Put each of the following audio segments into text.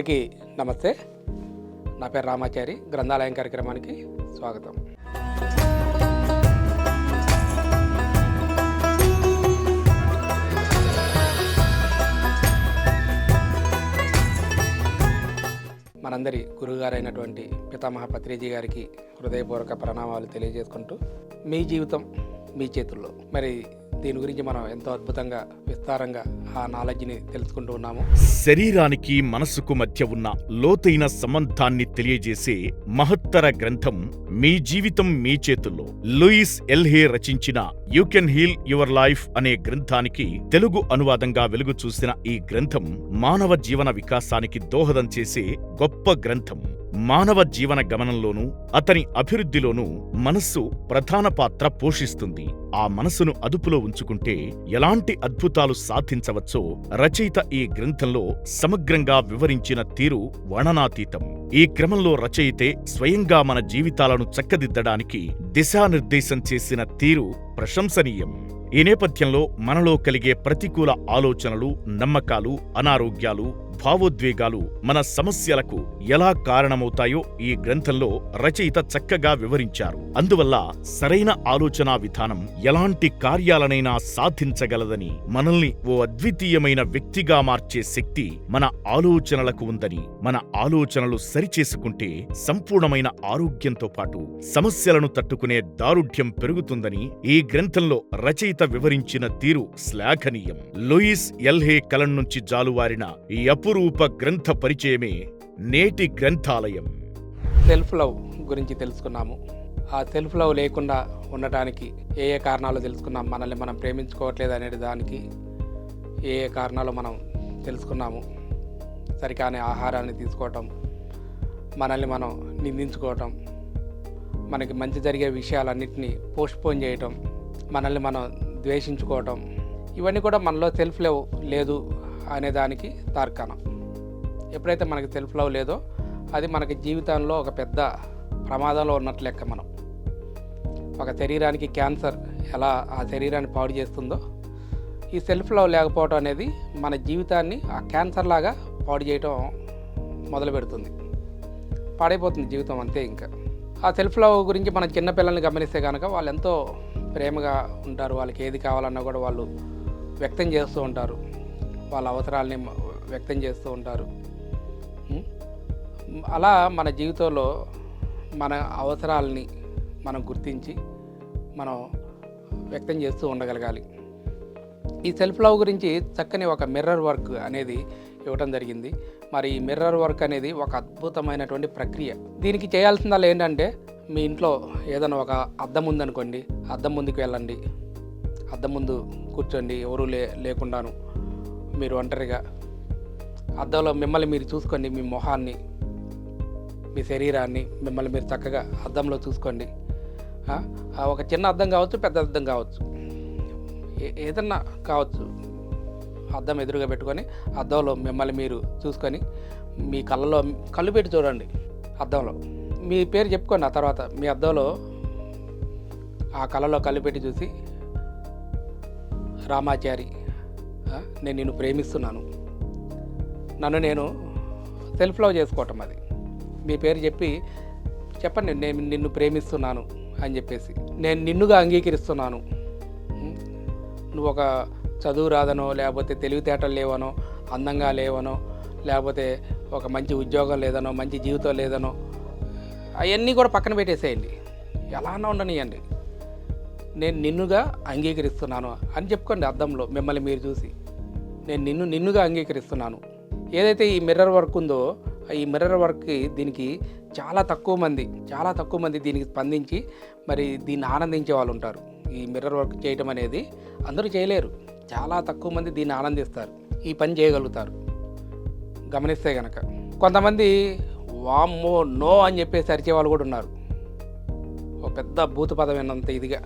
అందరికీ నమస్తే. నా పేరు రామాచారి. గ్రంథాలయం కార్యక్రమానికి స్వాగతం. మనందరి గురువుగారైనటువంటి పితామహ పత్రిజీ గారికి హృదయపూర్వక ప్రణామాలు తెలియజేసుకుంటూ మీ జీవితం మీ చేతుల్లో. మరి దీని గురించి మనం ఎంతో అద్భుతంగా విస్తారంగా ఆ నాలెడ్జ్ని తెలుసుకుంటూ ఉన్నాము. శరీరానికి మనసుకు మధ్య ఉన్న లోతైన సంబంధాన్ని తెలియజేసే మహత్తర గ్రంథం మీ జీవితం మీ చేతుల్లో. లూయిస్ ఎల్హే రచించిన you can heal your life అనే గ్రంథానికి తెలుగు అనువాదంగా వెలుగు చూసిన ఈ గ్రంథం మానవ జీవన వికాసానికి దోహదం చేసే గొప్ప గ్రంథం. మానవ జీవన గమనంలోనూ అతని అభివృద్ధిలోనూ మనస్సు ప్రధాన పాత్ర పోషిస్తుంది. ఆ మనసును అదుపులో ఉంచుకుంటే ఎలాంటి అద్భుతాలు సాధించవచ్చో రచయిత ఈ గ్రంథంలో సమగ్రంగా వివరించిన తీరు వర్ణనాతీతం. ఈ క్రమంలో రచయితే స్వయంగా మన జీవితాలను చక్కదిద్దడానికి దిశానిర్దేశం చేసిన తీరు ప్రశంసనీయం. ఈ నేపథ్యంలో మనలో కలిగే ప్రతికూల ఆలోచనలు నమ్మకాలు అనారోగ్యాలు భావోద్వేగాలు మన సమస్యలకు ఎలా కారణమవుతాయో ఈ గ్రంథంలో రచయిత చక్కగా వివరించారు. అందువల్ల సరైన ఆలోచనా విధానం ఎలాంటి కార్యాలనైనా సాధించగలదని మనల్ని ఓ అద్వితీయమైన వ్యక్తిగా మార్చే శక్తి మన ఆలోచనలకు ఉందని మన ఆలోచనలు సరిచేసుకుంటే సంపూర్ణమైన ఆరోగ్యంతో పాటు సమస్యలను తట్టుకునే దారుఢ్యం పెరుగుతుందని ఈ గ్రంథంలో రచయిత వివరించిన తీరు శ్లాఘనీయం. లూయిస్ ఎల్హే కలం నుంచి జాలువారిన ఈ విశ్వరూప గ్రంథ పరిచయమే నేటి గ్రంథాలయం. సెల్ఫ్ లవ్ గురించి తెలుసుకున్నాము. ఆ సెల్ఫ్ లవ్ లేకుండా ఉండటానికి ఏ ఏ కారణాలు తెలుసుకున్నాం మనల్ని మనం ప్రేమించుకోవట్లేదు అనే దానికి ఏ ఏ కారణాలు మనం తెలుసుకున్నాము. సరికాని ఆహారాన్ని తీసుకోవటం మనల్ని మనం నిందించుకోవటం మనకి మంచి జరిగే విషయాలన్నింటినీ పోస్ట్పోన్ చేయటం మనల్ని మనం ద్వేషించుకోవటం ఇవన్నీ కూడా మనలో సెల్ఫ్ లవ్ లేదు అనే దానికి తార్కాణం. ఎప్పుడైతే మనకి సెల్ఫ్ లవ్ లేదో అది మనకి జీవితంలో ఒక పెద్ద ప్రమాదంలో ఉన్నట్లు లెక్క మనం. ఒక శరీరానికి క్యాన్సర్ ఎలా ఆ శరీరాన్ని పాడు చేస్తుందో ఈ సెల్ఫ్ లవ్ లేకపోవడం అనేది మన జీవితాన్ని ఆ క్యాన్సర్ లాగా పాడు చేయటం మొదలు పెడుతుంది. పాడైపోతుంది జీవితం అంతే ఇంకా. ఆ సెల్ఫ్ లవ్ గురించి మన చిన్నపిల్లల్ని గమనిస్తే కనుక వాళ్ళు ఎంతో ప్రేమగా ఉంటారు. వాళ్ళకి ఏది కావాలన్నా కూడా వాళ్ళు వ్యక్తం చేస్తూ ఉంటారు. వాళ్ళ అవసరాలని వ్యక్తం చేస్తూ ఉంటారు. అలా మన జీవితంలో మన అవసరాలని మనం గుర్తించి మనం వ్యక్తం చేస్తూ ఉండగలగాలి. ఈ సెల్ఫ్ లవ్ గురించి చక్కని ఒక మిర్రర్ వర్క్ అనేది ఇవ్వటం జరిగింది. మరి ఈ మిర్రర్ వర్క్ అనేది ఒక అద్భుతమైనటువంటి ప్రక్రియ. దీనికి చేయాల్సిందల్లా ఏంటంటే మీ ఇంట్లో ఏదైనా ఒక అద్దం ఉందనుకోండి అద్దం ముందుకు వెళ్ళండి. అద్దం ముందు కూర్చోండి ఎవరు లే లేకుండాను. మీరు ఒంటరిగా. అద్దంలో మిమ్మల్ని మీరు చూసుకోండి మీ మొహాన్ని మీ శరీరాన్ని మిమ్మల్ని మీరు చక్కగా అద్దంలో చూసుకోండి. ఒక చిన్న అద్దం కావచ్చు పెద్ద అద్దం కావచ్చు. ఏదన్నా కావచ్చు. అద్దం ఎదురుగా పెట్టుకొని అద్దంలో మిమ్మల్ని మీరు చూసుకొని మీ కళ్ళలో కళ్ళు పెట్టి చూడండి అద్దంలో. మీ పేరు చెప్పుకోండి ఆ తర్వాత మీ అద్దంలో ఆ కళ్ళలో కళ్ళు పెట్టి చూసి రామాచారి నేను నిన్ను ప్రేమిస్తున్నాను. నన్ను నేను సెల్ఫ్ లవ్ చేసుకోవటం అది. మీ పేరు చెప్పి చెప్పండి నేను నిన్ను ప్రేమిస్తున్నాను అని చెప్పేసి. నేను నిన్నుగా అంగీకరిస్తున్నాను. నువ్వు ఒక చదువు రాదనో లేకపోతే తెలివితేటలు లేవనో అందంగా లేవనో లేకపోతే ఒక మంచి ఉద్యోగం లేదనో మంచి జీవితం లేదనో అవన్నీ కూడా పక్కన పెట్టేసేయండి. ఎలానో ఉండనియండి. నేను నిన్నుగా అంగీకరిస్తున్నాను అని చెప్పుకోండి అద్దంలో మిమ్మల్ని మీరు చూసి. నేను నిన్ను నిన్నుగా అంగీకరిస్తున్నాను. ఏదైతే ఈ మిర్రర్ వర్క్ ఉందో ఈ మిర్రర్ వర్క్కి దీనికి చాలా తక్కువ మంది చాలా తక్కువ మంది దీనికి స్పందించి మరి దీన్ని ఆనందించే వాళ్ళు ఉంటారు. ఈ మిర్రర్ వర్క్ చేయటం అనేది అందరూ చేయలేరు. చాలా తక్కువ మంది దీన్ని ఆనందిస్తారు. ఈ పని చేయగలుగుతారు. గమనిస్తే కనుక కొంతమంది వామ్మో నో అని చెప్పేసి అరిచే వాళ్ళు కూడా ఉన్నారు. ఒక పెద్ద భూత పదం విన్నంత ఇదిగా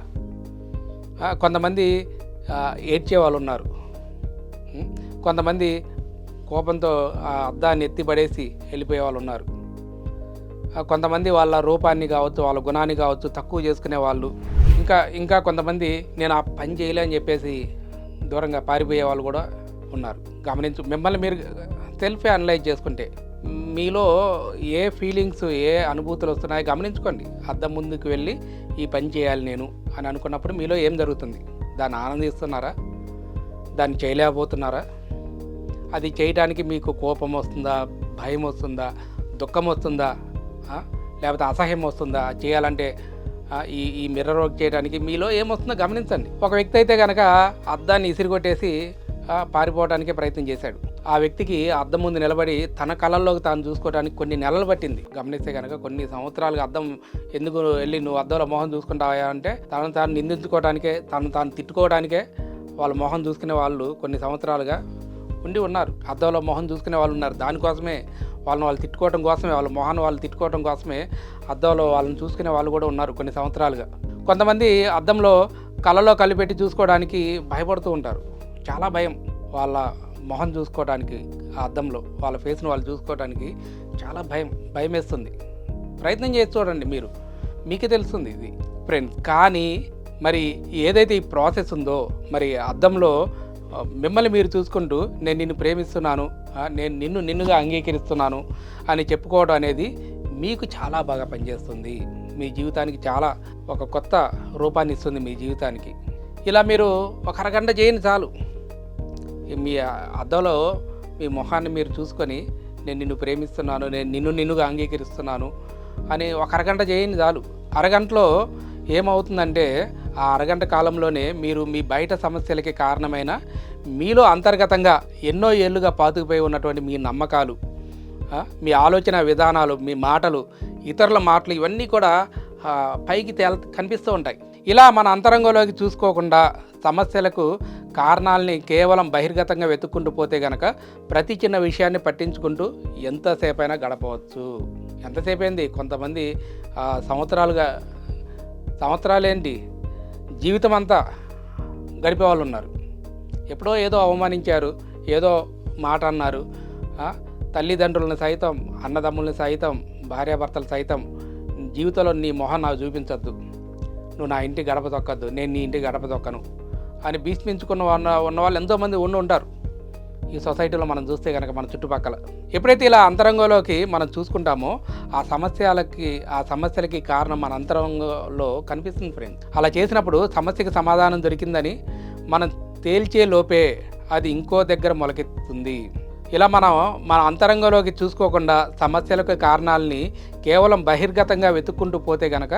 కొంతమంది ఏడ్చే వాళ్ళు ఉన్నారు. కొంతమంది కోపంతో ఆ అద్దాన్ని ఎత్తిపడేసి వెళ్ళిపోయే వాళ్ళు ఉన్నారు. కొంతమంది వాళ్ళ రూపాన్ని కావచ్చు వాళ్ళ గుణాన్ని కావచ్చు తక్కువ చేసుకునే వాళ్ళు. ఇంకా ఇంకా కొంతమంది నేను ఆ పని చేయలే అని చెప్పేసి దూరంగా పారిపోయే వాళ్ళు కూడా ఉన్నారు. గమనించు మిమ్మల్ని మీరు సెల్ఫే అనలైజ్ చేసుకుంటే మీలో ఏ ఫీలింగ్స్ ఏ అనుభూతులు వస్తున్నాయో గమనించుకోండి. అద్దం ముందుకు వెళ్ళి ఈ పని చేయాలి నేను అని అనుకున్నప్పుడు మీలో ఏం జరుగుతుంది? దాన్ని ఆనందిస్తున్నారా? దాన్ని చేయలేకపోతున్నారా? అది చేయడానికి మీకు కోపం వస్తుందా భయం వస్తుందా దుఃఖం వస్తుందా లేకపోతే అసహ్యం వస్తుందా? చేయాలంటే ఈ ఈ మిర్రర్ వర్క్ చేయడానికి మీలో ఏమొస్తుందో గమనించండి. ఒక వ్యక్తి అయితే కనుక అద్దాన్ని ఇసిరిగొట్టేసి పారిపోవడానికి ప్రయత్నం చేశాడు. ఆ వ్యక్తికి అద్దం ముందు నిలబడి తన కళల్లోకి తాను చూసుకోవడానికి కొన్ని నెలలు పట్టింది. గమనిస్తే కనుక కొన్ని సంవత్సరాలుగా అద్దం ఎందుకు వెళ్ళి నువ్వు అద్దంలో మొహం చూసుకుంటావా అంటే తను తాను నిందించుకోవడానికే తను తాను తిట్టుకోవడానికే వాళ్ళ మొహం చూసుకునే వాళ్ళు కొన్ని సంవత్సరాలుగా ఉండి ఉన్నారు. అద్దంలో మొహం చూసుకునే వాళ్ళు ఉన్నారు. దానికోసమే వాళ్ళని వాళ్ళు తిట్టుకోవడం కోసమే వాళ్ళ మొహాన్ని వాళ్ళు తిట్టుకోవడం కోసమే అద్దంలో వాళ్ళని చూసుకునే వాళ్ళు కూడా ఉన్నారు కొన్ని సంవత్సరాలుగా. కొంతమంది అద్దంలో కళ్ళలో కలిపెట్టి చూసుకోవడానికి భయపడుతూ ఉంటారు. చాలా భయం వాళ్ళ మొహం చూసుకోవడానికి ఆ అద్దంలో వాళ్ళ ఫేస్ని వాళ్ళు చూసుకోవడానికి చాలా భయం భయం వేస్తుంది ప్రయత్నం చేసి చూడండి మీరు. మీకే తెలుస్తుంది ఇది. ఫ్రెండ్స్ కానీ మరి ఏదైతే ఈ ప్రాసెస్ ఉందో మరి అద్దంలో మిమ్మల్ని మీరు చూసుకుంటూ నేను నిన్ను ప్రేమిస్తున్నాను నేను నిన్ను నిన్నుగా అంగీకరిస్తున్నాను అని చెప్పుకోవడం అనేది మీకు చాలా బాగా పనిచేస్తుంది. మీ జీవితానికి చాలా ఒక కొత్త రూపాన్ని ఇస్తుంది మీ జీవితానికి. ఇలా మీరు ఒక అరగంట చేయండి చాలు. మీ అద్దంలో మీ మొహాన్ని మీరు చూసుకొని నేను నిన్ను ప్రేమిస్తున్నాను నేను నిన్ను నిన్నుగా అంగీకరిస్తున్నాను అని ఒక అరగంట చేయండి చాలు. అరగంటలో ఏమవుతుందంటే ఆ అరగంట కాలంలోనే మీరు మీ బయట సమస్యలకి కారణమైన మీలో అంతర్గతంగా ఎన్నో ఏళ్ళుగా పాతుకుపోయి ఉన్నటువంటి మీ నమ్మకాలు మీ ఆలోచన విధానాలు మీ మాటలు ఇతరుల మాటలు ఇవన్నీ కూడా పైకి తేల కనిపిస్తూ ఉంటాయి. ఇలా మన అంతరంగంలోకి చూసుకోకుండా సమస్యలకు కారణాలని కేవలం బహిర్గతంగా వెతుక్కుంటూ పోతే గనక ప్రతి చిన్న విషయాన్ని పట్టించుకుంటూ ఎంతసేపైనా గడపవచ్చు. ఎంతసేపు అయింది? కొంతమంది సంవత్సరాలుగా సంవత్సరాలేంటి? జీవితం అంతా గడిపే వాళ్ళు ఉన్నారు. ఎప్పుడో ఏదో అవమానించారు ఏదో మాట అన్నారు. తల్లిదండ్రులను సైతం అన్నదమ్ములను సైతం భార్యాభర్తలు సైతం జీవితంలో నీ మొహం నాకు చూపించద్దు. నువ్వు నా ఇంటి గడప తొక్కద్దు నేను నీ ఇంటి గడప తొక్కను అని భీష్మించుకున్న ఉన్న ఉన్న వాళ్ళు ఎంతోమంది ఉండి ఉంటారు. ఈ సొసైటీలో మనం చూస్తే కనుక మన చుట్టుపక్కల ఎప్పుడైతే ఇలా అంతరంగంలోకి మనం చూసుకుంటామో ఆ సమస్యలకి ఆ సమస్యలకి కారణం మన అంతరంగంలో కనిపిస్తుంది ఫ్రెండ్స్ అలా చేసినప్పుడు సమస్యకి సమాధానం దొరికిందని మనం తేల్చే లోపే అది ఇంకో దగ్గర మొలకెత్తుతుంది ఇలా మనం మన అంతరంగంలోకి చూసుకోకుండా సమస్యలకు కారణాలని కేవలం బహిర్గతంగా వెతుక్కుంటూ పోతే గనక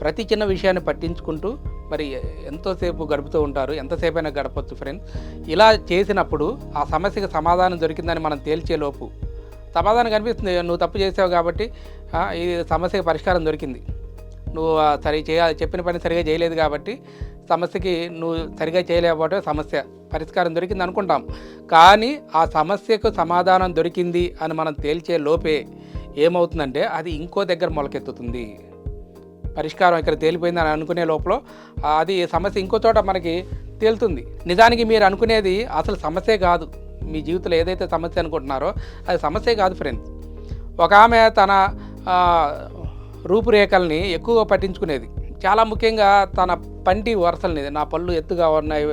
ప్రతి చిన్న విషయాన్ని పట్టించుకుంటూ మరి ఎంతోసేపు గడుపుతూ ఉంటారు ఎంతసేపైనా గడపచ్చు ఫ్రెండ్స్ ఇలా చేసినప్పుడు ఆ సమస్యకి సమాధానం దొరికిందని మనం తేల్చేలోపు సమాధానం కనిపిస్తుంది. నువ్వు తప్పు చేసావు కాబట్టి ఈ సమస్యకి పరిష్కారం దొరికింది. నువ్వు సరి చేయ చెప్పిన పని సరిగా చేయలేదు కాబట్టి సమస్యకి నువ్వు సరిగా చేయలేకపోవడం సమస్య. పరిష్కారం దొరికింది అనుకుంటాం. కానీ ఆ సమస్యకు సమాధానం దొరికింది అని మనం తేల్చే లోపే ఏమవుతుందంటే అది ఇంకో దగ్గర మొలకెత్తుతుంది. పరిష్కారం ఇక్కడ తేలిపోయింది అని అనుకునే లోపల అది సమస్య ఇంకో చోట మనకి తేలుతుంది. నిజానికి మీరు అనుకునేది అసలు సమస్యే కాదు. మీ జీవితంలో ఏదైతే సమస్య అనుకుంటున్నారో అది సమస్యే కాదు ఫ్రెండ్స్ ఒక ఆమె తన రూపురేఖల్ని ఎక్కువగా పట్టించుకునేది. చాలా ముఖ్యంగా తన పంటి వరసలని నా పళ్ళు ఎత్తుగా ఉన్నాయి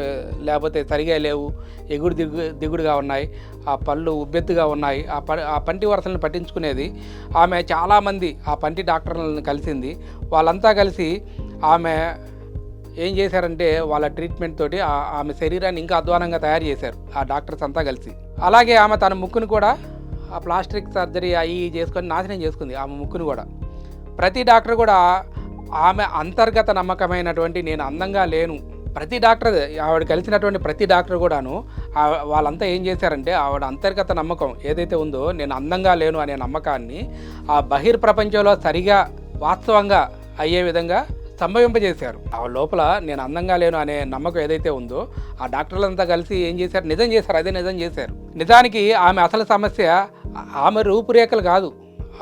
లేకపోతే సరిగా లేవు ఎగుడు దిగు దిగుడుగా ఉన్నాయి ఆ పళ్ళు ఉబ్బెత్తుగా ఉన్నాయి. ఆ ప ఆ పంటి వరసలను పట్టించుకునేది ఆమె చాలామంది ఆ పంటి డాక్టర్లను కలిసింది. వాళ్ళంతా కలిసి ఆమె ఏం చేశారంటే వాళ్ళ ట్రీట్మెంట్ తోటి ఆ- ఆమె శరీరాన్ని ఇంకా అధ్వానంగా తయారు చేశారు ఆ డాక్టర్స్ అంతా కలిసి. అలాగే ఆమె తన ముక్కును కూడా ఆ ప్లాస్టిక్ సర్జరీ అవి చేసుకొని నాశనం చేసుకుంది ఆమె ముక్కును కూడా. ప్రతి డాక్టర్ కూడా ఆమె అంతర్గత నమ్మకమైనటువంటి నేను అందంగా లేను. ప్రతి డాక్టర్ ఆవిడ కలిసినటువంటి ప్రతి డాక్టర్ కూడాను వాళ్ళంతా ఏం చేశారంటే ఆవిడ అంతర్గత నమ్మకం ఏదైతే ఉందో నేను అందంగా లేను అనే నమ్మకాన్ని ఆ బహిర్ ప్రపంచంలో సరిగా వాస్తవంగా అయ్యే విధంగా సంభవింపజేశారు. ఆ లోపల నేను అందంగా లేను అనే నమ్మకం ఏదైతే ఉందో ఆ డాక్టర్లంతా కలిసి ఏం చేశారు? నిజం చేశారు అదే నిజం చేశారు. నిజానికి ఆమె అసలు సమస్య ఆమె రూపురేఖలు కాదు.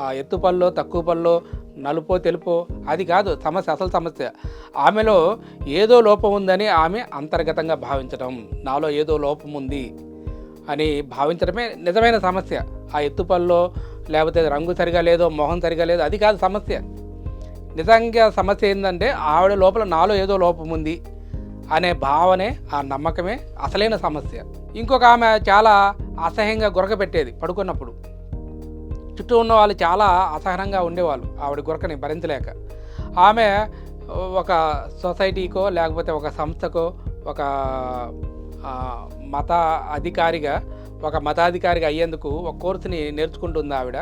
ఆ ఎత్తు పల్లో తక్కువ పల్లో నలుపో తెలుపో అది కాదు సమస్య అసలు సమస్య. ఆమెలో ఏదో లోపం ఉందని ఆమె అంతర్గతంగా భావించడం నాలో ఏదో లోపం ఉంది అని భావించడమే నిజమైన సమస్య. ఆ ఎత్తుపల్లో లేకపోతే రంగు సరిగా లేదో మొహం సరిగా లేదో అది కాదు సమస్య. నిజంగా సమస్య ఏంటంటే ఆవిడ లోపల నాలో ఏదో లోపం ఉంది అనే భావనే ఆ నమ్మకమే అసలైన సమస్య. ఇంకొక ఆమె చాలా అసహ్యంగా గురకపెట్టేది పడుకున్నప్పుడు. చుట్టూ ఉన్న వాళ్ళు చాలా అసహనంగా ఉండేవాళ్ళు. ఆవిడ గురకని భరించలేక. ఆమె ఒక సొసైటీకో లేకపోతే ఒక సంస్థకో ఒక మత అధికారిగా ఒక మతాధికారిగా అయ్యేందుకు ఒక కోర్సుని నేర్చుకుంటుంది ఆవిడ.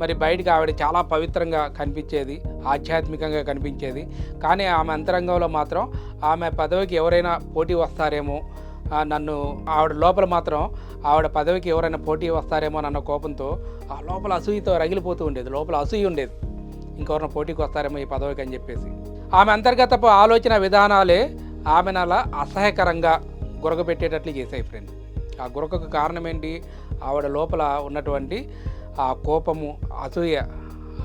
మరి బయటకు ఆవిడ చాలా పవిత్రంగా కనిపించేది ఆధ్యాత్మికంగా కనిపించేది. కానీ ఆమె అంతరంగంలో మాత్రం ఆమె పదవికి ఎవరైనా పోటీ వస్తారేమో నన్ను ఆవిడ లోపల మాత్రం ఆవిడ పదవికి ఎవరైనా పోటీ వస్తారేమో అన్న కోపంతో ఆ లోపల అసూయతో రగిలిపోతూ ఉండేది. లోపల అసూయ ఉండేది. ఇంకెవరైనా పోటీకి వస్తారేమో ఈ పదవికి అని చెప్పేసి. ఆమె అంతర్గత ఆలోచన విధానాలే ఆమెను అలా అసహ్యకరంగా గురకబెట్టేటట్లు చేశాయి ఫ్రెండ్ ఆ గురకకు కారణం ఏంటి ఆవిడ లోపల ఉన్నటువంటి ఆ కోపము అసూయ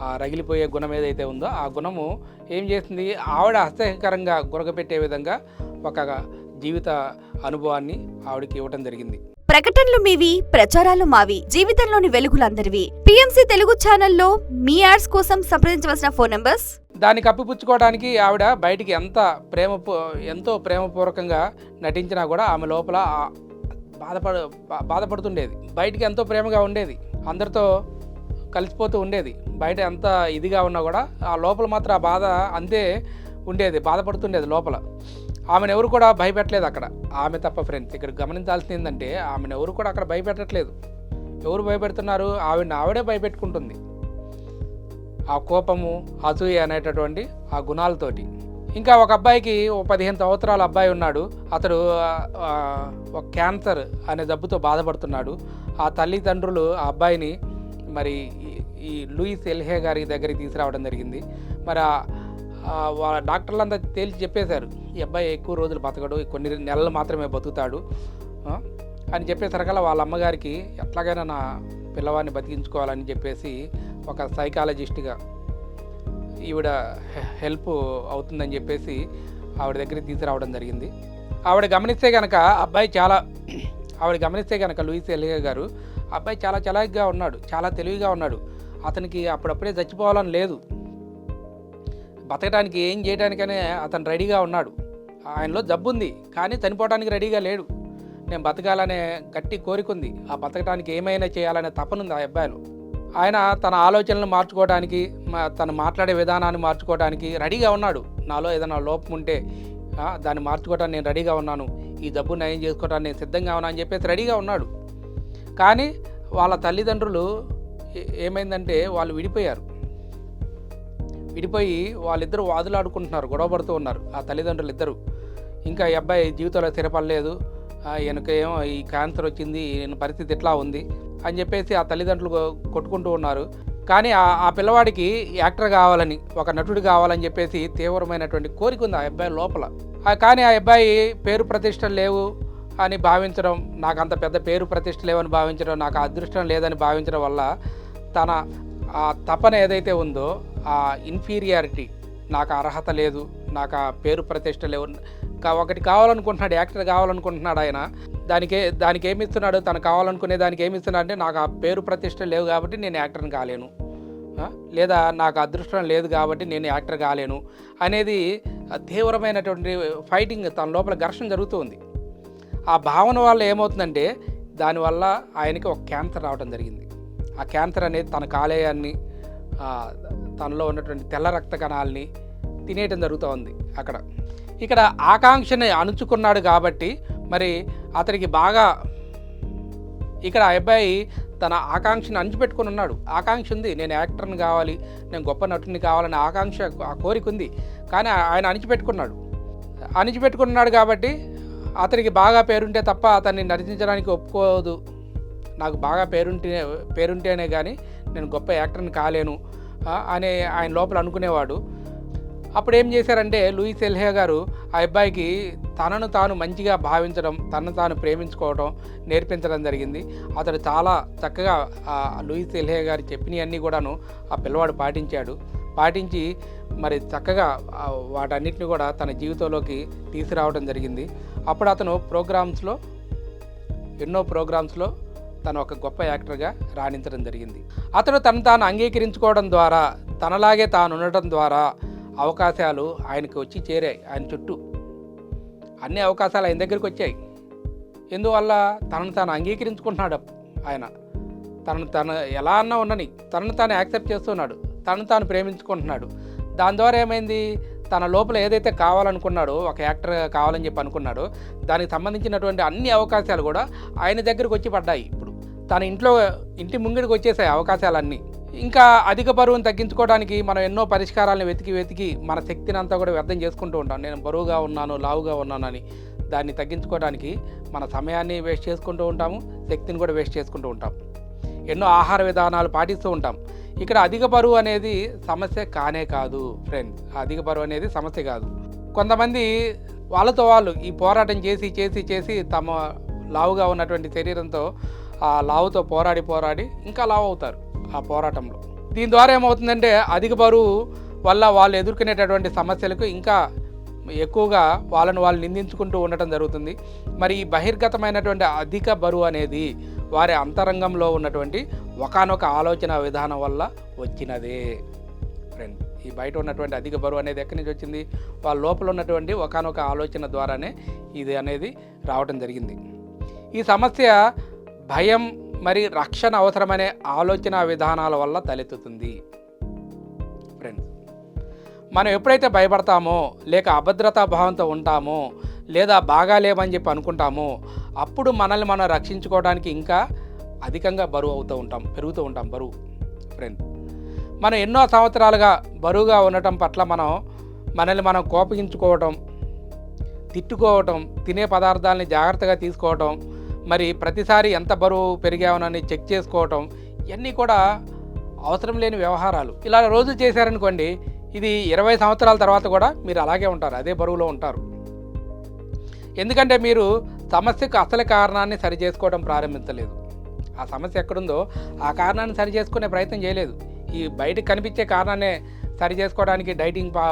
ఆ రగిలిపోయే గుణం ఏదైతే ఉందో ఆ గుణము ఏం చేసింది ఆవిడ అసహ్యకరంగా గురకపెట్టే విధంగా ఒక జీవిత అనుభవాన్ని ఆవిడకి ఇవ్వటం జరిగింది. ప్రకటనలు మీవి ప్రచారాలు మావి. జీవితంలోని వెలుగులందరివి. పిఎంసి తెలుగు ఛానల్లో మీ యాడ్స్ కోసం సంప్రదించవలసిన ఫోన్ నంబర్స్? దాన్ని కప్పిపుచ్చుకోవడానికి ఆవిడ బయటికి ఎంత ప్రేమ ఎంతో ప్రేమపూర్వకంగా నటించినా కూడా ఆమె లోపల బాధపడ బాధపడుతుండేది. బయటికి ఎంతో ప్రేమగా ఉండేది. అందరితో కలిసిపోతూ ఉండేది. బయట ఎంత ఇదిగా ఉన్నా కూడా ఆ లోపల మాత్రం ఆ బాధ అంతే ఉండేది బాధపడుతుండేది లోపల. ఆమెను ఎవరు కూడా భయపెట్టలేదు అక్కడ. ఆమె తప్ప ఫ్రెండ్స్ ఇక్కడ గమనించాల్సింది ఏంటంటే ఆమెను ఎవరు కూడా అక్కడ భయపెట్టట్లేదు. ఎవరు భయపెడుతున్నారు? ఆవిడ ఆవిడే భయపెట్టుకుంటుంది. ఆ కోపము అసూయ అనేటటువంటి ఆ గుణాలతోటి. ఇంకా ఒక అబ్బాయికి ఓ పదిహేను సంవత్సరాల అబ్బాయి ఉన్నాడు. అతడు ఒక క్యాన్సర్ అనే జబ్బుతో బాధపడుతున్నాడు. ఆ తల్లిదండ్రులు ఆ అబ్బాయిని మరి ఈ- ఈ లూయిస్ ఎల్హే గారి దగ్గరికి తీసుకురావడం జరిగింది. మరి వాళ్ళ డాక్టర్లు వాళ్ళ తేల్చి చెప్పేశారు. ఈ అబ్బాయి ఎక్కువ రోజులు బతకడు కొన్ని నెలలు మాత్రమే బతుకుతాడు. అని చెప్పేసరికల్లా వాళ్ళ అమ్మగారికి ఎట్లాగైనా నా పిల్లవాడిని బతికించుకోవాలని చెప్పేసి ఒక సైకాలజిస్ట్గా ఈవిడ హె- హెల్ప్ అవుతుందని చెప్పేసి ఆవిడ దగ్గరికి తీసుకురావడం జరిగింది. ఆవిడ గమనిస్తే కనుక అబ్బాయి చాలా ఆవిడ గమనిస్తే కనుక లూయిస్ ఎలియా గారు అబ్బాయి చాలా చలాగ్గా ఉన్నాడు చాలా తెలివిగా ఉన్నాడు. అతనికి అప్పుడప్పుడే చచ్చిపోవాలని లేదు. బతకడానికి ఏం చేయడానికనే అతను రెడీగా ఉన్నాడు. ఆయనలో జబ్బు ఉంది కానీ చనిపోవడానికి రెడీగా లేడు. నేను బతకాలనే గట్టి కోరిక ఉంది ఆ బతకడానికి ఏమైనా చేయాలనే తపనుంది ఆ అబ్బాయిలో. ఆయన తన ఆలోచనలు మార్చుకోవడానికి మా- తను మాట్లాడే విధానాన్ని మార్చుకోవడానికి రెడీగా ఉన్నాడు. నాలో ఏదైనా లోపం ఉంటే దాన్ని మార్చుకోవడానికి నేను రెడీగా ఉన్నాను. ఈ జబ్బు నయం చేసుకోవడానికి నేను సిద్ధంగా ఉన్నా అని చెప్పేసి రెడీగా ఉన్నాడు. కానీ వాళ్ళ తల్లిదండ్రులు ఏమైందంటే వాళ్ళు విడిపోయారు. విడిపోయి వాళ్ళిద్దరూ వాదులాడుకుంటున్నారు గొడవ పడుతూ ఉన్నారు. ఆ తల్లిదండ్రులు ఇద్దరు. ఇంకా ఈ అబ్బాయి జీవితంలో స్థిరపడలేదు. ఆ, ఈయనకేమో ఈ క్యాన్సర్ వచ్చింది ఈయన పరిస్థితి ఎట్లా ఉంది అని చెప్పేసి ఆ తల్లిదండ్రులు కొట్టుకుంటూ ఉన్నారు. కానీ ఆ ఆ పిల్లవాడికి యాక్టర్ కావాలని ఒక నటుడు కావాలని చెప్పేసి తీవ్రమైనటువంటి కోరిక ఉంది ఆ అబ్బాయి లోపల. కానీ ఆ అబ్బాయి పేరు ప్రతిష్టలు లేవు అని భావించడం నాకు అంత పెద్ద పేరు ప్రతిష్ట లేవని భావించడం నాకు అదృష్టం లేదని భావించడం వల్ల తన ఆ తపన ఏదైతే ఉందో ఆ ఇన్ఫీరియారిటీ నాకు అర్హత లేదు నాకు ఆ పేరు ప్రతిష్ట లేవు. కా- ఒకటి కావాలనుకుంటున్నాడు యాక్టర్ కావాలనుకుంటున్నాడు ఆయన దానికే దానికి ఏమి ఇస్తున్నాడు తను కావాలనుకునే దానికి ఏమి ఇస్తున్నాడు అంటే నాకు ఆ పేరు ప్రతిష్ట లేవు కాబట్టి నేను యాక్టర్ని కాలేను. లేదా నాకు అదృష్టం లేదు కాబట్టి నేను యాక్టర్ కాలేను అనేది తీవ్రమైనటువంటి ఫైటింగ్ తన లోపల ఘర్షణ జరుగుతుంది. ఆ భావన వల్ల ఏమవుతుందంటే దానివల్ల ఆయనకి ఒక క్యాన్సర్ రావడం జరిగింది. ఆ క్యాన్సర్ అనేది తన కాలేయాన్ని తనలో ఉన్నటువంటి తెల్ల రక్త కణాలని తినేయటం జరుగుతూ ఉంది అక్కడ. ఇక్కడ ఆకాంక్షని అణుచుకున్నాడు కాబట్టి మరి అతనికి బాగా ఇక్కడ ఆ అబ్బాయి తన ఆకాంక్షని అణిచిపెట్టుకుని ఉన్నాడు. ఆకాంక్ష ఉంది నేను యాక్టర్ని కావాలి నేను గొప్ప నటుని కావాలనే ఆకాంక్ష ఆ కోరిక ఉంది. కానీ ఆయన అణిచిపెట్టుకున్నాడు. అణిచిపెట్టుకున్నాడు కాబట్టి అతనికి బాగా పేరుంటే తప్ప అతన్ని నటించడానికి ఒప్పుకోదు. నాకు బాగా పేరుంటే పేరుంటేనే కానీ నేను గొప్ప యాక్టర్ని కాలేను అనే ఆయన లోపల అనుకునేవాడు. అప్పుడు ఏం చేశారంటే లూయిస్ ఎల్హే గారు ఆ అబ్బాయికి తనను తాను మంచిగా భావించడం తనను తాను ప్రేమించుకోవడం నేర్పించడం జరిగింది. అతడు చాలా చక్కగా లూయిస్ ఎల్హే గారు చెప్పినవన్నీ కూడాను ఆ పిల్లవాడు పాటించాడు. పాటించి మరి చక్కగా వాటన్నిటిని కూడా తన జీవితంలోకి తీసుకురావడం జరిగింది. అప్పుడు అతను ప్రోగ్రామ్స్లో ఎన్నో ప్రోగ్రామ్స్లో తను ఒక గొప్ప యాక్టర్గా రాణించడం జరిగింది. అతడు తను తాను అంగీకరించుకోవడం ద్వారా తనలాగే తాను ఉండటం ద్వారా అవకాశాలు ఆయనకు వచ్చి చేరాయి. ఆయన చుట్టూ అన్ని అవకాశాలు ఆయన దగ్గరికి వచ్చాయి. ఎందువల్ల? తనను తాను అంగీకరించుకుంటున్నాడు ఆయన. తనను తను ఎలా అన్నా ఉన్నని తనను తాను యాక్సెప్ట్ చేస్తున్నాడు. తనను తాను ప్రేమించుకుంటున్నాడు. దాని ద్వారా ఏమైంది? తన లోపల ఏదైతే కావాలనుకున్నాడో ఒక యాక్టర్ కావాలని చెప్పి అనుకున్నాడో దానికి సంబంధించినటువంటి అన్ని అవకాశాలు కూడా ఆయన దగ్గరకు వచ్చి పడ్డాయి. ఇప్పుడు తన ఇంట్లో ఇంటి ముంగిడికి వచ్చేసాయి అవకాశాలన్నీ. ఇంకా అధిక బరువును తగ్గించుకోవడానికి మనం ఎన్నో పరిష్కారాలను వెతికి వెతికి మన శక్తిని అంతా కూడా వ్యర్థం చేసుకుంటూ ఉంటాం. నేను బరువుగా ఉన్నాను లావుగా ఉన్నానని దాన్ని తగ్గించుకోవడానికి మన సమయాన్ని వేస్ట్ చేసుకుంటూ ఉంటాము శక్తిని కూడా వేస్ట్ చేసుకుంటూ ఉంటాం. ఎన్నో ఆహార విధానాలు పాటిస్తూ ఉంటాం. ఇక్కడ అధిక బరువు అనేది సమస్య కానే కాదు ఫ్రెండ్స్ అధిక బరువు అనేది సమస్య కాదు. కొంతమంది వాళ్ళతో వాళ్ళు ఈ పోరాటం చేసి చేసి చేసి తమ లావుగా ఉన్నటువంటి శరీరంతో ఆ లావుతో పోరాడి పోరాడి ఇంకా లావు అవుతారు ఆ పోరాటంలో. దీని ద్వారా ఏమవుతుందంటే అధిక బరువు వల్ల వాళ్ళు ఎదుర్కొనేటటువంటి సమస్యలకు ఇంకా ఎక్కువగా వాళ్ళని వాళ్ళు నిందించుకుంటూ ఉండటం జరుగుతుంది. మరి ఈ బహిర్గతమైనటువంటి అధిక బరువు అనేది వారి అంతరంగంలో ఉన్నటువంటి ఒకానొక ఆలోచన విధానం వల్ల వచ్చినదే. ఫ్రెండ్ ఈ బయట ఉన్నటువంటి అధిక బరువు అనేది ఎక్కడి నుంచి వచ్చింది? వాళ్ళ లోపల ఉన్నటువంటి ఒకానొక ఆలోచన ద్వారానే ఇది అనేది రావడం జరిగింది. ఈ సమస్య భయం మరి రక్షణ అవసరమనే ఆలోచన విధానాల వల్ల తలెత్తుతుంది. ఫ్రెండ్స్ మనం ఎప్పుడైతే భయపడతామో లేక అభద్రతా భావంతో ఉంటామో లేదా బాగా లేవని చెప్పి అనుకుంటామో అప్పుడు మనల్ని మనం రక్షించుకోవడానికి ఇంకా అధికంగా బరువు అవుతూ ఉంటాం పెరుగుతూ ఉంటాం బరువు. ఫ్రెండ్ మనం ఎన్నో సంవత్సరాలుగా బరువుగా ఉండటం పట్ల మనం మనల్ని మనం కోపగించుకోవటం తిట్టుకోవటం తినే పదార్థాలని జాగ్రత్తగా తీసుకోవటం మరి ప్రతిసారి ఎంత బరువు పెరిగామనని చెక్ చేసుకోవటం ఇవన్నీ కూడా అవసరం లేని వ్యవహారాలు. ఇలా రోజు చేశారనుకోండి ఇది ఇరవై సంవత్సరాల తర్వాత కూడా మీరు అలాగే ఉంటారు అదే బరువులో ఉంటారు. ఎందుకంటే మీరు సమస్యకు అసలు కారణాన్ని సరి చేసుకోవడం ప్రారంభించలేదు. ఆ సమస్య ఎక్కడుందో ఆ కారణాన్ని సరి చేసుకునే ప్రయత్నం చేయలేదు. ఈ బయటకు కనిపించే కారణాన్ని సరి చేసుకోవడానికి డైటింగ్ పా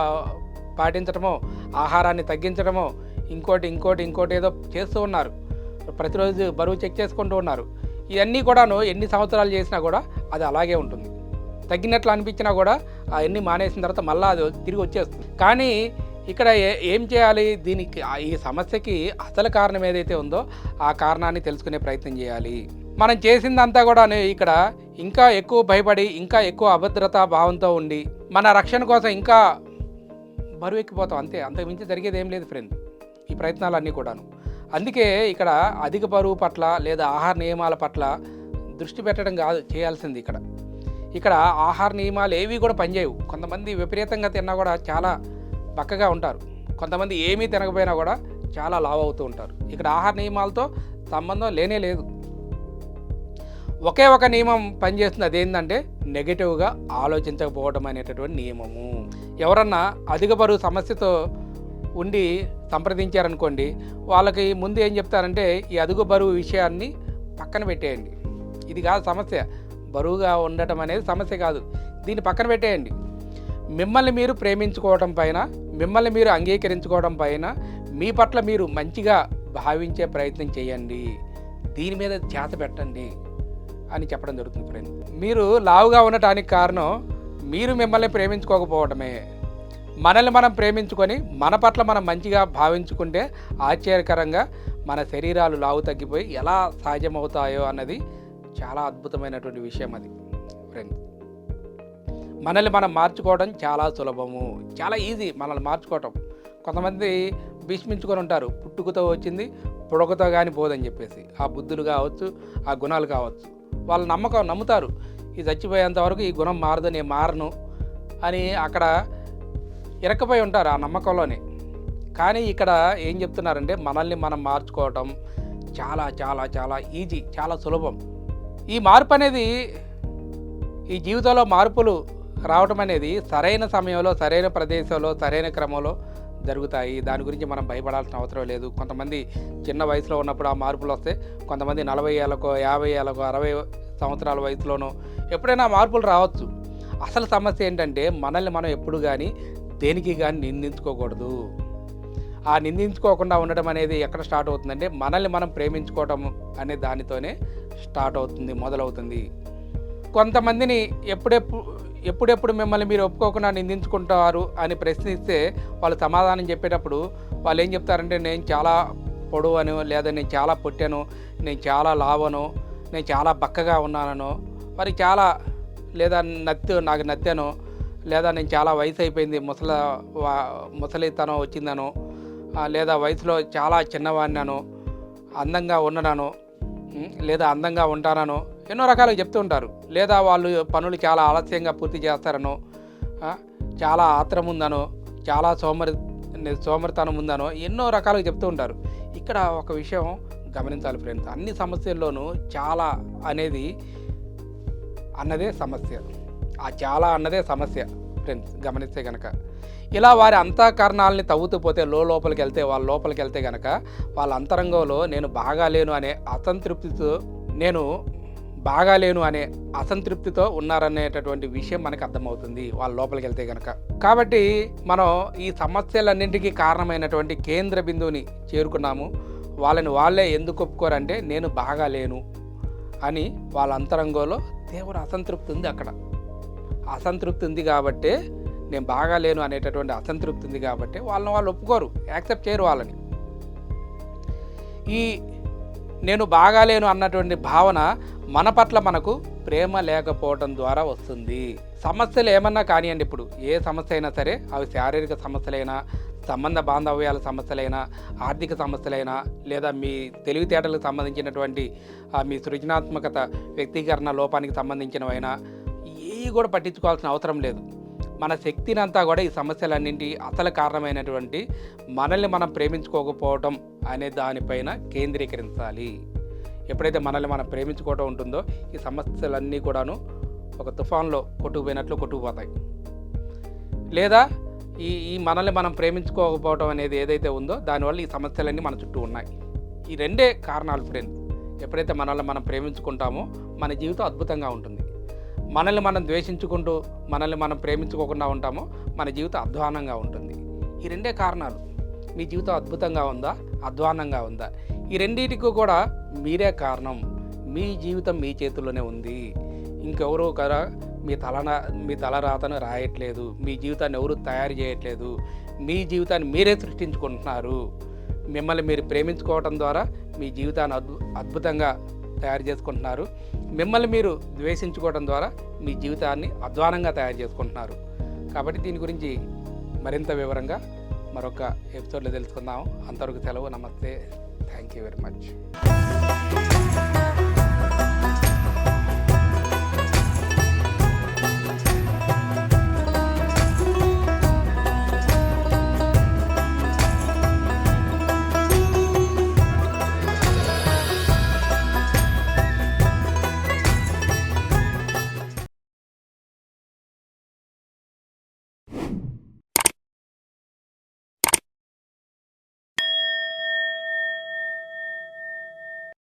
పాటించడమో ఆహారాన్ని తగ్గించడమో ఇంకోటి ఇంకోటి ఇంకోటి ఏదో చేస్తూ ఉన్నారు. ప్రతిరోజు బరువు చెక్ చేసుకుంటూ ఉన్నారు. ఇవన్నీ కూడాను ఎన్ని సంవత్సరాలు చేసినా కూడా అది అలాగే ఉంటుంది. తగ్గినట్లు అనిపించినా కూడా అవన్నీ మానేసిన తర్వాత మళ్ళీ అది తిరిగి వచ్చేస్తుంది. కానీ ఇక్కడ ఏం చేయాలి? దీనికి ఈ సమస్యకి అసలు కారణం ఏదైతే ఉందో ఆ కారణాన్ని తెలుసుకునే ప్రయత్నం చేయాలి. మనం చేసిందంతా కూడా ఇక్కడ ఇంకా ఎక్కువ భయపడి ఇంకా ఎక్కువ అభద్రతా భావంతో ఉండి మన రక్షణ కోసం ఇంకా బరువు ఎక్కిపోతాం. అంతే అంతకుమించి జరిగేది ఏం లేదు ఫ్రెండ్. ఈ ప్రయత్నాలన్నీ కూడాను. అందుకే ఇక్కడ అధిక బరువు పట్ల లేదా ఆహార నియమాల పట్ల దృష్టి పెట్టడం కాదు చేయాల్సింది ఇక్కడ. ఇక్కడ ఆహార నియమాలు ఏవి కూడా పనిచేయవు. కొంతమంది విపరీతంగా తిన్నా కూడా చాలా బక్కగా ఉంటారు. కొంతమంది ఏమీ తినకపోయినా కూడా చాలా లావు అవుతూ ఉంటారు. ఇక్కడ ఆహార నియమాలతో సంబంధం లేనే లేదు. ఒకే ఒక నియమం పనిచేస్తుంది. అదేంటంటే నెగటివ్గా ఆలోచించకపోవడం అనేటటువంటి నియమము. ఎవరన్నా అధిక బరువు సమస్యతో ఉండి సంప్రదించారనుకోండి వాళ్ళకి ముందు ఏం చెప్తారంటే ఈ అదుగు బరువు విషయాన్ని పక్కన పెట్టేయండి. ఇది కాదు సమస్య. బరువుగా ఉండటం అనేది సమస్య కాదు. దీన్ని పక్కన పెట్టేయండి. మిమ్మల్ని మీరు ప్రేమించుకోవడం పైన మిమ్మల్ని మీరు అంగీకరించుకోవడం పైన మీ పట్ల మీరు మంచిగా భావించే ప్రయత్నం చేయండి. దీని మీద ధ్యాస పెట్టండి అని చెప్పడం జరుగుతుంది ఫ్రెండ్ మీరు లావుగా ఉండటానికి కారణం మీరు మిమ్మల్ని ప్రేమించుకోకపోవడమే మనల్ని మనం ప్రేమించుకొని మన పట్ల మనం మంచిగా భావించుకుంటే ఆశ్చర్యకరంగా మన శరీరాలు లావు తగ్గిపోయి ఎలా సహజమవుతాయో అన్నది చాలా అద్భుతమైనటువంటి విషయం అది ఫ్రెండ్స్ మనల్ని మనం మార్చుకోవడం చాలా సులభము. చాలా ఈజీ మనల్ని మార్చుకోవటం. కొంతమంది భీష్మించుకొని ఉంటారు పుట్టుకతో వచ్చింది పుడకతో కానీ పోదని చెప్పేసి. ఆ బుద్ధులు కావచ్చు ఆ గుణాలు కావచ్చు. వాళ్ళు నమ్మకం నమ్ముతారు ఇది చచ్చిపోయేంత వరకు ఈ గుణం మారదు నేను మారను అని అక్కడ ఇరకపోయి ఉంటారు ఆ నమ్మకంలోనే. కానీ ఇక్కడ ఏం చెప్తున్నారంటే మనల్ని మనం మార్చుకోవటం చాలా చాలా చాలా ఈజీ చాలా సులభం. ఈ మార్పు అనేది ఈ జీవితంలో మార్పులు రావటం అనేది సరైన సమయంలో సరైన ప్రదేశంలో సరైన క్రమంలో జరుగుతాయి. దాని గురించి మనం భయపడాల్సిన అవసరం లేదు. కొంతమంది చిన్న వయసులో ఉన్నప్పుడు ఆ మార్పులు వస్తే కొంతమంది నలభై ఏళ్ళకో యాభై ఏళ్ళకో అరవై సంవత్సరాల వయసులోనో ఎప్పుడైనా మార్పులు రావచ్చు. అసలు సమస్య ఏంటంటే మనల్ని మనం ఎప్పుడు కానీ దేనికి కానీ నిందించుకోకూడదు. ఆ నిందించుకోకుండా ఉండడం అనేది ఎక్కడ స్టార్ట్ అవుతుందంటే మనల్ని మనం ప్రేమించుకోవటం అనే దానితోనే స్టార్ట్ అవుతుంది మొదలవుతుంది. కొంతమందిని ఎప్పుడెప్పుడు ఎప్పుడెప్పుడు మిమ్మల్ని మీరు ఒప్పుకోకుండా నిందించుకుంటారు అని ప్రశ్నిస్తే వాళ్ళు సమాధానం చెప్పేటప్పుడు వాళ్ళు ఏం చెప్తారంటే నేను చాలా పొడవను లేదా నేను చాలా పుట్టాను నేను చాలా లావను నేను చాలా బక్కగా ఉన్నానను వారికి చాలా లేదా నత్తు నాకు నత్తాను లేదా నేను చాలా వయసు అయిపోయింది ముసల ముసలితనం వచ్చిందను లేదా వయసులో చాలా చిన్నవాడినాను అందంగా ఉండనాను లేదా అందంగా ఉంటానను ఎన్నో రకాలుగా చెప్తూ ఉంటారు. లేదా వాళ్ళు పనులు చాలా ఆలస్యంగా పూర్తి చేస్తారనో చాలా ఆత్రం ఉందనో చాలా సోమరి సోమరితనం ఉందనో ఎన్నో రకాలుగా చెప్తూ ఉంటారు. ఇక్కడ ఒక విషయం గమనించాలి ఫ్రెండ్స్ అన్ని సమస్యల్లోనూ చాలా అనేది అన్నదే సమస్య. ఆ చాలా అన్నదే సమస్య ఫ్రెండ్స్ గమనిస్తే కనుక ఇలా వారి అంతఃకరణాలని తవ్వుతూ పోతే లో లోపలికి వెళ్తే వాళ్ళ లోపలికి వెళ్తే కనుక వాళ్ళ అంతరంగంలో నేను బాగాలేను అనే అసంతృప్తితో నేను బాగాలేను అనే అసంతృప్తితో ఉన్నారనేటటువంటి విషయం మనకు అర్థమవుతుంది వాళ్ళ లోపలికి వెళ్తే కనుక కాబట్టి మనం ఈ సమస్యలన్నింటికీ కారణమైనటువంటి కేంద్ర బిందువుని చేరుకున్నాము. వాళ్ళని వాళ్ళే ఎందుకు ఒప్పుకోరంటే నేను బాగాలేను అని వాళ్ళ అంతరంగంలో తీవ్ర అసంతృప్తి ఉంది అక్కడ. అసంతృప్తి ఉంది కాబట్టే నేను బాగాలేను అనేటటువంటి అసంతృప్తి ఉంది కాబట్టి వాళ్ళని వాళ్ళు ఒప్పుకోరు యాక్సెప్ట్ చేయరు వాళ్ళని. ఈ నేను బాగాలేను అన్నటువంటి భావన మన పట్ల మనకు ప్రేమ లేకపోవడం ద్వారా వస్తుంది. సమస్యలు ఏమన్నా కానివ్వండి ఇప్పుడు ఏ సమస్య అయినా సరే అవి శారీరక సమస్యలైనా సంబంధ బాంధవ్యాల సమస్యలైనా ఆర్థిక సమస్యలైనా లేదా మీ తెలివితేటలకు సంబంధించినటువంటి మీ సృజనాత్మకత వ్యక్తీకరణ లోపానికి సంబంధించినవైనా ఏవి కూడా పట్టించుకోవాల్సిన అవసరం లేదు. మన శక్తిని అంతా కూడా ఈ సమస్యలన్నింటి అసలు కారణమైనటువంటి మనల్ని మనం ప్రేమించుకోకపోవటం అనే దానిపైన కేంద్రీకరించాలి. ఎప్పుడైతే మనల్ని మనం ప్రేమించుకోవటం ఉంటుందో ఈ సమస్యలన్నీ కూడాను ఒక తుఫాన్లో కొట్టుకుపోయినట్లు కొట్టుకుపోతాయి. లేదా ఈ ఈ మనల్ని మనం ప్రేమించుకోకపోవటం అనేది ఏదైతే ఉందో దానివల్ల ఈ సమస్యలన్నీ మన చుట్టూ ఉన్నాయి. ఈ రెండే కారణాలు ఫ్రెండ్స్ ఎప్పుడైతే మనల్ని మనం ప్రేమించుకుంటామో మన జీవితం అద్భుతంగా ఉంటుంది. మనల్ని మనం ద్వేషించుకుంటూ మనల్ని మనం ప్రేమించుకోకుండా ఉంటామో మన జీవితం అధ్వానంగా ఉంటుంది. ఈ రెండే కారణాలు. మీ జీవితం అద్భుతంగా ఉందా? అధ్వానంగా ఉందా? ఈ రెండింటికి కూడా మీరే కారణం. మీ జీవితం మీ చేతుల్లోనే ఉంది. ఇంకెవరో కదా మీ తలన మీ తలరాతను రాయట్లేదు. మీ జీవితాన్ని ఎవరు తయారు చేయట్లేదు. మీ జీవితాన్ని మీరే సృష్టించుకుంటున్నారు. మిమ్మల్ని మీరు ప్రేమించుకోవటం ద్వారా మీ జీవితాన్ని అద్భు అద్భుతంగా తయారు చేసుకుంటున్నారు. మిమ్మల్ని మీరు ద్వేషించుకోవడం ద్వారా మీ జీవితాన్ని అధ్వానంగా తయారు చేసుకుంటున్నారు. కాబట్టి దీని గురించి మరింత వివరంగా మరొక ఎపిసోడ్లో తెలుసుకుందాం. అంతవరకు సెలవు నమస్తే. Thank you very much.